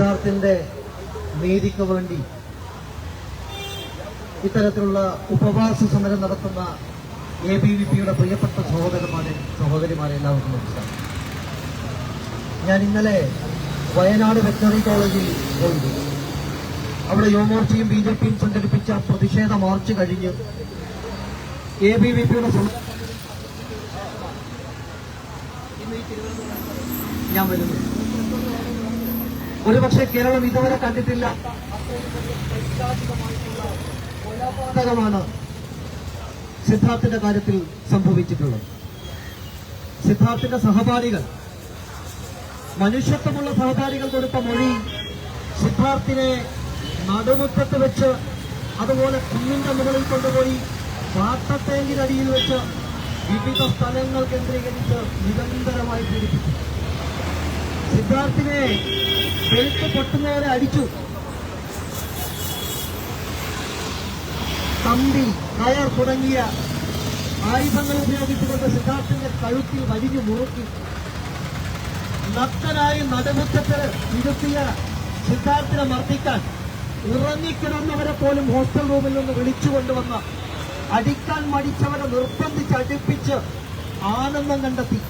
സിദ്ധാർത്ഥിന്റെ നീതിക്ക് വേണ്ടി ഇത്തരത്തിലുള്ള ഉപവാസ സമരം നടത്തുന്ന എ ബി വി പിയുടെ പ്രിയപ്പെട്ട സഹോദരന്മാരെ സഹോദരിമാരെ എല്ലാവർക്കും നമസ്കാരം. ഞാൻ ഇന്നലെ വയനാട് വെറ്ററി കോളേജിൽ പോയിരുന്നു. അവിടെ യുവമോർച്ചയും ബി ജെ പിയും സംഘടിപ്പിച്ച പ്രതിഷേധ മാർച്ച് കഴിഞ്ഞ് എ ബി വി പിയുടെ ഞാൻ വരുന്നു. ഒരുപക്ഷെ കേരളം ഇതുവരെ കണ്ടിട്ടില്ല. കൊലപാതകമാണ് സിദ്ധാർത്ഥിന്റെ കാര്യത്തിൽ സംഭവിച്ചിട്ടുള്ളത്. സിദ്ധാർത്ഥിന്റെ സഹപാഠികൾ മനുഷ്യത്വമുള്ള സഹപാഠികൾ കൊടുത്ത മൊഴി സിദ്ധാർത്ഥിനെ നടുമുറ്റത്ത് വെച്ച് അതുപോലെ കുഞ്ഞിന്റെ മുകളിൽ കൊണ്ടുപോയി വാട്ടത്തേങ്കിനടിയിൽ വെച്ച് വിവിധ സ്ഥലങ്ങൾ കേന്ദ്രീകരിച്ച് നിരന്തരമായി പീഡിപ്പിച്ചു. സിദ്ധാർത്ഥിനെ ബെൽറ്റ് പൊട്ടുന്നവരെ അടിച്ചു. കമ്പി കയർ തുടങ്ങിയ ആയുധങ്ങൾ ഉപയോഗിച്ചുകൊണ്ട് സിദ്ധാർത്ഥിന്റെ കഴുത്തിൽ വലിഞ്ഞു മുറുക്കി. നക്തനായി നടുമുറ്റത്ത് ഇരുത്തിയ സിദ്ധാർത്ഥിനെ മർദ്ദിക്കാൻ ഉറങ്ങിക്കിടന്നവരെ പോലും ഹോസ്റ്റൽ റൂമിൽ നിന്ന് വിളിച്ചുകൊണ്ടുവന്ന അടിക്കാൻ മടിച്ചവരെ നിർബന്ധിച്ച് അടുപ്പിച്ച് ആനന്ദം കണ്ടെത്തി.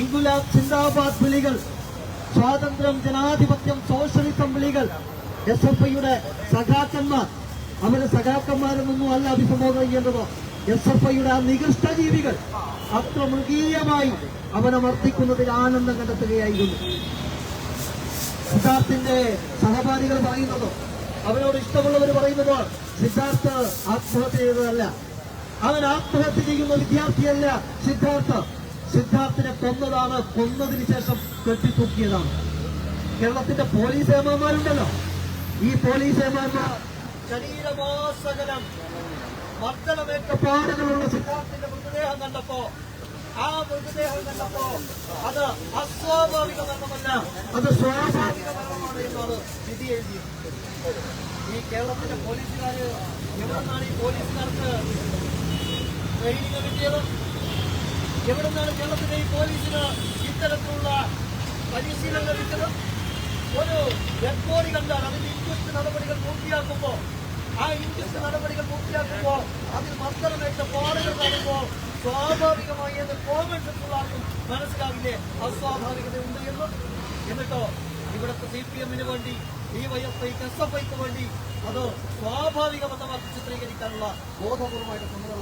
ഇൻഗുലാബ് സിന്ദാബാദ് വിളികൾ സ്വാതന്ത്ര്യം ജനാധിപത്യം സോഷ്യലിസം വിളികൾ എസ് എഫ് ഐയുടെ സഖാക്കന്മാർ. അവരെ സഖാക്കന്മാരെന്നൊന്നും അല്ല അഭിസംബോധന ചെയ്യേണ്ടത്. എസ് എഫ് ഐയുടെ ആ നികൃഷ്ട ജീവികൾ അത്ര മൃഗീയമായി അവനെ മർദ്ദിക്കുന്നതിൽ ആനന്ദം കണ്ടെത്തുകയായിരുന്നു. സിദ്ധാർത്ഥിന്റെ സഹപാഠികൾ പറയുന്നത് അവനോട് ഇഷ്ടമുള്ളവർ പറയുന്നത് സിദ്ധാർത്ഥ ആത്മഹത്യ ചെയ്തതല്ല. അവൻ ആത്മഹത്യ ചെയ്യുന്ന വിദ്യാർത്ഥിയല്ല സിദ്ധാർത്ഥ്. സിദ്ധാർത്ഥിനെ കൊന്നതാണ് കൊന്നതിന് ശേഷം കെട്ടിത്തൂക്കിയതാണ്. കേരളത്തിന്റെ പോലീസ് ഏമാന്മാരുണ്ടല്ലോ. ഈ പോലീസ് ഏമാന്മാർ ശരീരമാസകലം മർദ്ദനമേറ്റ പാടുകളുള്ള സിദ്ധാർത്ഥിന്റെ മൃതദേഹം കണ്ടപ്പോ ആ മൃതദേഹം കണ്ടപ്പോ അത് അസ്വാഭാവിക മരണമല്ല അത് സ്വാഭാവിക മരണമാണ് എന്നാണ് വിധി എഴുതിയത്. ഈ കേരളത്തിന്റെ പോലീസുകാര് എവിടെ നിന്നാണ് ഈ പോലീസുകാർക്ക് ട്രെയിനിങ് കിട്ടിയത് എവിടെ നിന്നാണ് കേരളത്തിലെ ഈ പോലീസിന് ഇത്തരത്തിലുള്ള പരിശീലനം ലഭിച്ചത് ഒരു ഡെഡ് കണ്ടാൽ അതിന്റെ ഇൻക്വസ്റ്റ് നടപടികൾ പൂർത്തിയാക്കുമ്പോൾ ആ ഇൻക്വസ്റ്റ് നടപടികൾ പൂർത്തിയാക്കുമ്പോൾ അതിൽ മർദ്ദനമേറ്റ പാടുകൾ കാണുമ്പോൾ സ്വാഭാവികമായി എന്ന് കോമൺ ആർക്കും മനസ്സിലാവില്ലേ? അസ്വാഭാവികത ഉണ്ട് എന്ന്. എന്നിട്ടോ ഇവിടുത്തെ സി പി എമ്മിന് വേണ്ടി ഡി വൈ എഫ് ഐക്ക് എസ് എഫ് ഐക്ക് വേണ്ടി അത് സ്വാഭാവികമെന്നമാക്കി ചിത്രീകരിക്കാനുള്ള ബോധപൂർവമായിട്ട് കൊണ്ടുവരുന്നുണ്ട്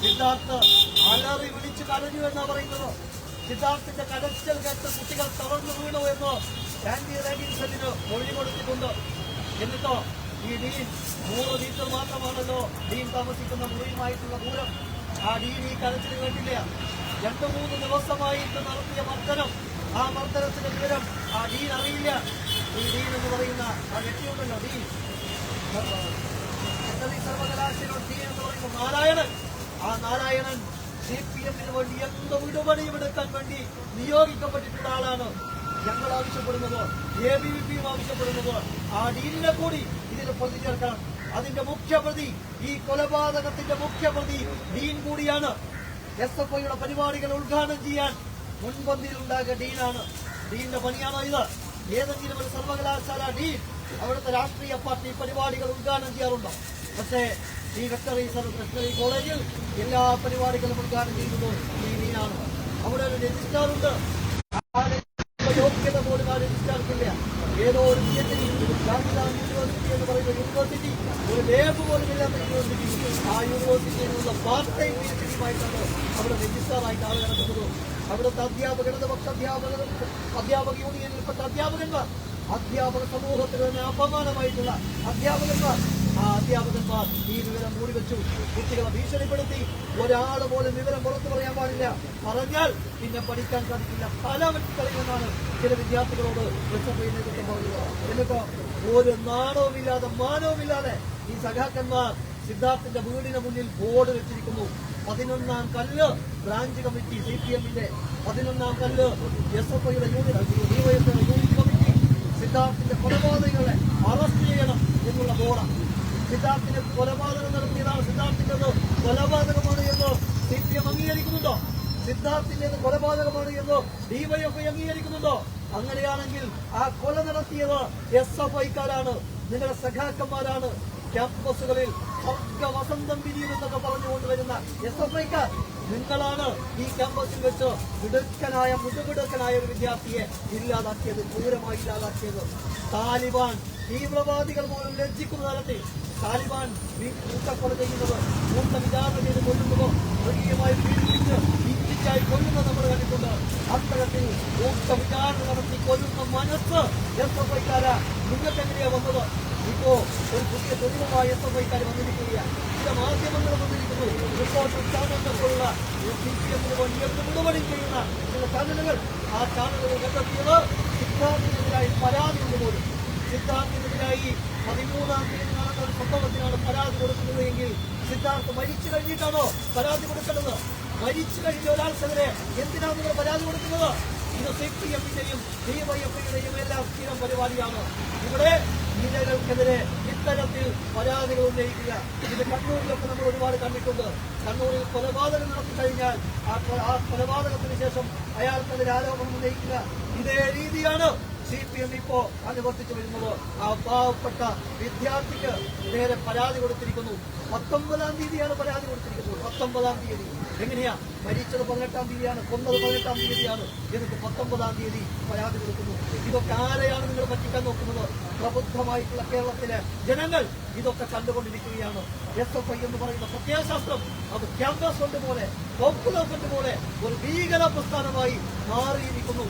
സിദ്ധാർത്ഥ് അലറി വിളിച്ച് കരഞ്ഞു എന്നാ പറയുന്നത്? സിദ്ധാർത്ഥിന്റെ കടച്ചൽ കേട്ട് കുട്ടികൾ തളർന്നു വീണു എന്ന് ആന്റി റേഗിൻസണിന് മൊഴി കൊടുത്തിട്ടുണ്ട് എന്നിട്ടോ ഈ ഡീൻ നൂറ് മീറ്റർ മാത്രമാണല്ലോ ഡീൻ താമസിക്കുന്ന മുറിയുമായിട്ടുള്ള ദൂരം. ആ ഡീൻ ഈ കരച്ചിൽ കേട്ടില്ല. രണ്ടു മൂന്ന് ദിവസമായിട്ട് നടത്തിയ മർദ്ദനം. ആ മർദ്ദനത്തിന്റെ വിവരം ആ ഡീൻ അറിയില്ല. ഈ ഡീൻ എന്ന് പറയുന്ന ആ വ്യക്തിയുണ്ടല്ലോ ഡീൻ. സർവകലാശാല ഡീൻ എന്ന് പറയുന്ന നാരായണൻ. ആ നാരായണൻ സി പി എമ്മിന് വേണ്ടി എന്ത് വിടുപണിയും എടുക്കാൻ വേണ്ടി നിയോഗിക്കപ്പെട്ടിട്ടുള്ള ആളാണ് ഞങ്ങൾ ആവശ്യപ്പെടുന്നത് എ ബി വി പിയും ആവശ്യപ്പെടുന്നത്. ആ ഡീലിനെ കൂടി ഇതിൽ പ്രതി ചേർക്കണം. അതിന്റെ മുഖ്യപ്രതി ഈ കൊലപാതകത്തിന്റെ മുഖ്യപ്രതി ഡീൻ കൂടിയാണ്. എസ് എഫ് ഐയുടെ പരിപാടികൾ ഉദ്ഘാടനം ചെയ്യാൻ മുൻപന്തിയിൽ ഉണ്ടാകുക ഡീനാണ് ഡീനിന്റെ പണിയാണോ ഇത്? ഏതെങ്കിലും ഒരു സർവകലാശാല ഡീൻ അവിടുത്തെ രാഷ്ട്രീയ പാർട്ടി പരിപാടികൾ ഉദ്ഘാടനം ചെയ്യാറുണ്ടോ? പക്ഷേ ഈ വെറ്ററി വെറ്ററി കോളേജിൽ എല്ലാ പരിപാടികളും ഉദ്ഘാടനം ചെയ്യുന്നത് ഡീനാണ് അവിടെ ഒരു രജിസ്ട്രാർ ഉണ്ട്. യോഗ്യത പോലും ആ രജിസ്ട്രാർക്കില്ല ഏതോ ഒരു യൂണിവേഴ്സിറ്റി എന്ന് പറയുന്ന യൂണിവേഴ്സിറ്റി ഒരു ലേബ് പോലും ഇല്ലാത്ത യൂണിവേഴ്സിറ്റി ആ യൂണിവേഴ്സിറ്റിയിലുള്ള പാർട്ട് ടൈം പി എച്ച് ഡിയുമായിട്ടാണ് അവിടെ രജിസ്ട്രാറായിട്ട് ആൾ നടക്കുന്നത് അവിടുത്തെ അധ്യാപകരുടെ പക്ഷ അധ്യാപകർ അധ്യാപക യൂണിയനിൽപ്പെട്ട അധ്യാപകന്മാർ അധ്യാപക സമൂഹത്തിന് തന്നെ അപമാനമായിട്ടുള്ള അധ്യാപകന്മാർ ആ അധ്യാപകന്മാർ ഈ വിവരം മൂടി വെച്ചു. കുട്ടികളെ ഭീഷണിപ്പെടുത്തി. ഒരാൾ പോലും വിവരം പുറത്തു പറയാൻ പാടില്ല. പറഞ്ഞാൽ പിന്നെ പഠിക്കാൻ സാധിക്കില്ല. പല വ്യക്തികളെന്നാണ് ചില വിദ്യാർത്ഥികളോട് എസ്എഫ്ഐ നേതൃത്വം എന്നിട്ടോ ഒരു നാണവുമില്ലാതെ മാനവുമില്ലാതെ ഈ സഖാക്കന്മാർ സിദ്ധാർത്ഥിന്റെ വീടിന് മുന്നിൽ ബോർഡ് വെച്ചിരിക്കുന്നു. പതിനൊന്നാം കല്ല് ബ്രാഞ്ച് കമ്മിറ്റി സി പി എമ്മിന്റെ പതിനൊന്നാം കല്ല് എസ് എഫ് ഐയുടെ യൂണിയൻ കമ്മിറ്റി സിദ്ധാർത്ഥിന്റെ കൊലപാതകങ്ങളെ അറസ്റ്റ് ചെയ്യണം എന്നുള്ള ബോർഡാണ് സിദ്ധാർത്ഥിന്റെ കൊലപാതകം നടത്തിയതാണ് സിദ്ധാർത്ഥിന്റേത്. കൊലപാതകമാണ് എന്നോ സി പി എം അംഗീകരിക്കുന്നുണ്ടോ? സിദ്ധാർത്ഥിന്റെ കൊലപാതകമാണ് എന്ന് ഡിവൈഎഫ്ഐ അംഗീകരിക്കുന്നുണ്ടോ? അങ്ങനെയാണെങ്കിൽ ആ കൊല നടത്തിയത് എസ് എഫ് ഐക്കാരാണ്. നിങ്ങളുടെ സഖാക്കന്മാരാണ്. ക്യാമ്പസുകളിൽ സ്വർഗ വസന്തം വിരിയുമെന്നൊക്കെ പറഞ്ഞുകൊണ്ട് വരുന്ന എസ് എഫ് ഐക്കാർ നിങ്ങളാണ് ഈ ക്യാമ്പസിൽ വെച്ച് മിടുക്കനായ മുടുമിടുക്കനായ ഒരു വിദ്യാർത്ഥിയെ ഇല്ലാതാക്കിയത് ക്രൂരമായി ഇല്ലാതാക്കിയത്. താലിബാൻ തീവ്രവാദികൾ പോലും ലജ്ജിക്കുന്ന തരത്തിൽ താലിബാൻ കൂട്ടക്കൊല ചെയ്യുന്നത് കൂട്ട വിചാരണ ചെയ്ത് കൊല്ലുന്നതോ മൃഗീയമായി പീഡിപ്പിച്ച് ഇഞ്ചിച്ചായി നമ്മൾ കണ്ടിട്ടുണ്ട്. അത്തരത്തിൽ കൂട്ട വിചാരണ നടത്തി കൊല്ലുന്ന മനസ്സ് എസ് എഫ് ഐക്കാര നിങ്ങൾക്ക് വന്നത്? ഇപ്പോ ഒരു പുതിയ തൊഴിലുമായി എസ് എഫ് ഐക്കാർ വന്നിരിക്കുകയാണ്. ചില മാധ്യമങ്ങൾ വന്നിരിക്കുന്നു. റിപ്പോർട്ടർ ചാനലിനെ പോലുള്ള സി പി എമ്മിന് വേണ്ടി മുഴുവനും ചെയ്യുന്ന ചില ചാനലുകൾ ആ ചാനലുകൾ കണ്ടെത്തിയത് സിദ്ധാർത്ഥിനെതിരായി പരാതി കൊണ്ടുപോലും സിദ്ധാർത്ഥിനെതിരായി പതിമൂന്നാം തീയതി നടന്ന ഒരു സംഭവത്തിനാണ് പരാതി കൊടുക്കുന്നത് എങ്കിൽ സിദ്ധാർത്ഥ് മരിച്ചു കഴിഞ്ഞിട്ടാണോ പരാതി കൊടുക്കേണ്ടത്? മരിച്ചു കഴിഞ്ഞ ഒരാൾക്കെതിരെ എന്തിനാണ് നിങ്ങൾ പരാതി കൊടുക്കുന്നത്? ഇത് സി പി എമ്മിന്റെയും ഡിവൈഎഫ്ഐയുടെയും എല്ലാം സ്ഥിരം പരിപാടിയാണ്. ഇവിടെ ഇരകൾക്കെതിരെ ഇത്തരത്തിൽ പരാതികൾ ഉന്നയിക്കുക ഇത് കണ്ണൂരിലൊക്കെ നമ്മൾ ഒരുപാട് കണ്ടിട്ടുണ്ട്. കണ്ണൂരിൽ കൊലപാതകം നടത്തി കഴിഞ്ഞാൽ ആ കൊലപാതകത്തിന് ശേഷം അയാൾക്കെതിരെ ആരോപണം ഉന്നയിക്കുക. ഇതേ രീതിയാണ് സി പി എം ഇപ്പോ അനുവർത്തിച്ചു വരുന്നത്. ആ പാവപ്പെട്ട വിദ്യാർത്ഥിക്ക് നേരെ പരാതി കൊടുത്തിരിക്കുന്നു. പത്തൊമ്പതാം തീയതിയാണ് പരാതി കൊടുത്തിരിക്കുന്നത്. പത്തൊമ്പതാം തീയതി. എങ്ങനെയാ? മരിച്ചത് പതിനെട്ടാം തീയതിയാണ് കൊന്നത് പതിനെട്ടാം തീയതിയാണ്. എന്നിട്ട് പത്തൊമ്പതാം തീയതി പരാതി കൊടുക്കുന്നു. ഇതൊക്കെ ആരെയാണ് നിങ്ങൾ പറ്റിക്കാൻ നോക്കുന്നത്? പ്രബുദ്ധമായിട്ടുള്ള കേരളത്തിലെ ജനങ്ങൾ. ഇതൊക്കെ കണ്ടുകൊണ്ടിരിക്കുകയാണ്. എസ് എഫ് ഐ എന്ന് പറയുന്ന പ്രത്യയശാസ്ത്രം അത് ക്യാമ്പസ് ഫണ്ട് പോലെ പോപ്പുലർ പോലെ ഒരു ഭീകര പ്രസ്ഥാനമായി മാറിയിരിക്കുന്നു.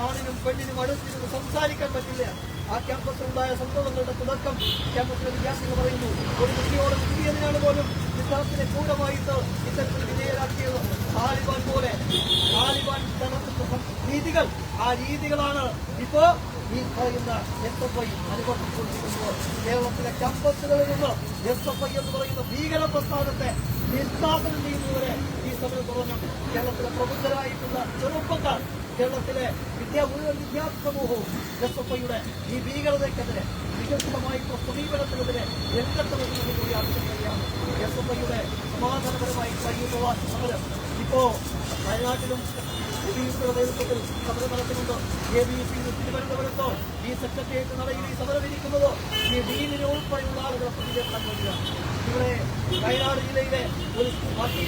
ആണിനും പെണ്ണിനും അടുത്തിരുന്ന് സംസാരിക്കാൻ പറ്റില്ല. ആ ക്യാമ്പസിലുണ്ടായ സംഭവങ്ങളുടെ തുടക്കം ക്യാമ്പസിലെ വിദ്യാർത്ഥികൾ പറയുന്നു. ഒരു കുട്ടിയോട് കുട്ടിയതിനാണ് പോലും വിദ്യാർത്ഥിനെ ക്രൂരമായിട്ട് ഇത്തരത്തിൽ വിധേയരാക്കിയത്. താലിബാൻ പോലെ താലിബാൻ രീതികൾ ആ രീതികളാണ്. ഇപ്പോ ഈ പറയുന്ന എസ് എഫ് ഐ അനുവർത്തിച്ചുകൊണ്ടിരിക്കുന്നത് കേരളത്തിലെ ക്യാമ്പസുകളിൽ നിന്ന് എസ് എന്ന് പറയുന്ന ഭീകര പ്രസ്ഥാനത്തെ നിഷ്കാസനം ചെയ്യുന്നവരെ ഈ സമയം തുടങ്ങും കേരളത്തിലെ പ്രബുദ്ധരായിട്ടുള്ള ചെറുപ്പക്കാർ കേരളത്തിലെ വിദ്യാ മുഴുവൻ വിദ്യാർത്ഥി സമൂഹവും എസ് എഫ് ഐയുടെ ഈ ഭീകരതയ്ക്കെതിരെ വികസിതമായിട്ടുള്ള സമീപനത്തിനെതിരെ രംഗത്ത് വരുന്നത് കൂടി ആവശ്യപ്പെടുകയാണ് എസ് എഫ് ഐയുടെ സമാധാനപരമായി കഴിയുന്ന സമരം ഇപ്പോ വയനാട്ടിലും നേതൃത്വത്തിൽ സമരം നടത്തുന്നുണ്ട് എ ബി പി ഈ സെക്രട്ടേറിയറ്റ് നടയിൽ ഈ സമരം ഇരിക്കുന്നത് ഈ ഡീനിനെ ഉൾപ്പെടെയുള്ള ആളുകളെ പ്രതികരിക്കാൻ വേണ്ടിയാണ് ഇവിടെ വയനാട് ഒരു പാർട്ടി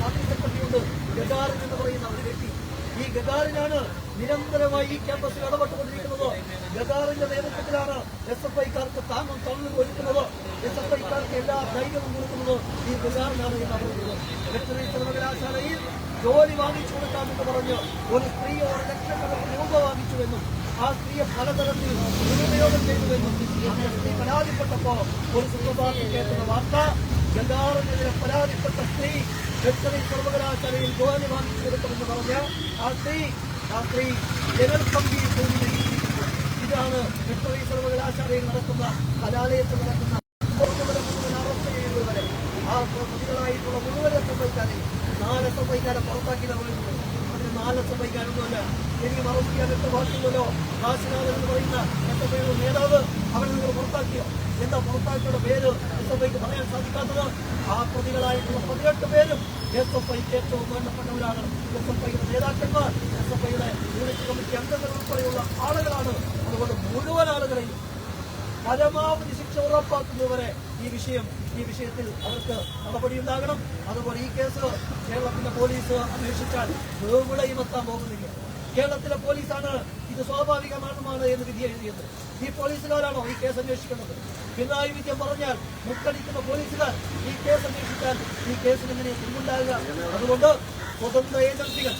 പാർട്ടി സെക്രട്ടറി ഉണ്ട് ഗഗാറിൻ എന്ന് പറയുന്ന വ്യക്തി ഈ ഗഗാറിനാണ് നിരന്തരമായി ഈ ക്യാമ്പസിൽ ഇടപെട്ടുകൊണ്ടിരിക്കുന്നത് ഗഗാറിന്റെ നേതൃത്വത്തിലാണ് എസ് എഫ് ഐക്കാർക്ക് താങ്ങും തള്ളും ഒരുക്കുന്നത് എസ് എല്ലാ ധൈര്യവും കൊടുക്കുന്നത് ഈ ഗഗാറിനാണ് എന്ന് പറയുന്നത് വെറ്ററിനറി സർവകലാശാലയിൽ ജോലി വാങ്ങിച്ചു കൊടുക്കാമെന്ന് പറഞ്ഞ് ഒരു സ്ത്രീ ഒരു ലക്ഷക്കണക്കിന് രൂപ വാങ്ങിച്ചുവെന്നും ആ സ്ത്രീയെ പലതരത്തിൽ ദുരുപയോഗം ചെയ്തുവെന്നും അങ്ങനെ സ്ത്രീ പരാതിപ്പെട്ടപ്പോ ഒരു സുഖപാർട്ടി കേൾക്കുന്ന വാർത്ത ഗംഗാറിനെതിരെ പരാതിപ്പെട്ട സ്ത്രീ വെറ്ററിനറി സർവകലാശാലയിൽ ജോലി വാങ്ങിച്ചു കൊടുക്കുമെന്ന് പറഞ്ഞ് ആ സ്ത്രീ ആ സ്ത്രീ ജനൽ ഇതാണ് വെറ്ററിനറി സർവകലാശാലയിൽ നടക്കുന്ന കലാലയത്തിൽ നടക്കുന്ന മുഴുവൻ ആ പ്രതികളായിട്ടുള്ള മുഴുവൻ സംഭവിക്കാതെ നാല് സംഭവിക്കാതെ പുറത്താക്കിയത് പുറത്താക്കി അതിന് നാല് സംഭവിക്കാനൊന്നുമല്ല എനിക്ക് അറസ്റ്റ് ചെയ്യാൻ എത്ര ഭാഷയുള്ളല്ലോ കാശിനാഥൻ എന്ന് പറയുന്ന എസ് എഫ് ഐയുടെ നേതാവ് അവരെ നിങ്ങൾ പുറത്താക്കിയോ? എന്താ പുറത്താക്കിയുടെ പേര് എസ് എഫ് ഐക്ക് പറയാൻ സാധിക്കാത്തത്? ആ പ്രതികളായിട്ടുള്ള പതിനെട്ട് പേരും എസ് എഫ് ഐക്ക് ഏറ്റവും വേണ്ടപ്പെട്ടവരാണ് എസ് എഫ് ഐയുടെ നേതാക്കന്മാർ എസ് എഫ് ഐയുടെ യൂണിറ്റ് കമ്മിറ്റി അംഗങ്ങൾ ഉൾപ്പെടെയുള്ള ആളുകളാണ്. അതുകൊണ്ട് മുഴുവൻ ആളുകളെയും പരമാവധി ശിക്ഷ ഉറപ്പാക്കുന്നതുവരെ ഈ വിഷയം ഈ വിഷയത്തിൽ അവർക്ക് നടപടിയുണ്ടാകണം അതുപോലെ ഈ കേസ് കേരളത്തിന്റെ പോലീസ് അന്വേഷിച്ചാൽ എവിടെയും എത്താൻ പോകുന്നില്ല. കേരളത്തിലെ പോലീസാണ് ഇത് സ്വാഭാവികമാണെന്നാണ് എന്ന് വിധി എഴുതിയത്. ഈ പോലീസുകാരാണോ ഈ കേസ് അന്വേഷിക്കുന്നത്? പിണറായി വിജയൻ പറഞ്ഞാൽ മുക്കടിക്കുന്ന പോലീസുകാർ ഈ കേസ് അന്വേഷിച്ചാൽ ഈ കേസിന് എങ്ങനെ പിന്നുണ്ടാകുക അതുകൊണ്ട് സ്വതന്ത്ര ഏജൻസികൾ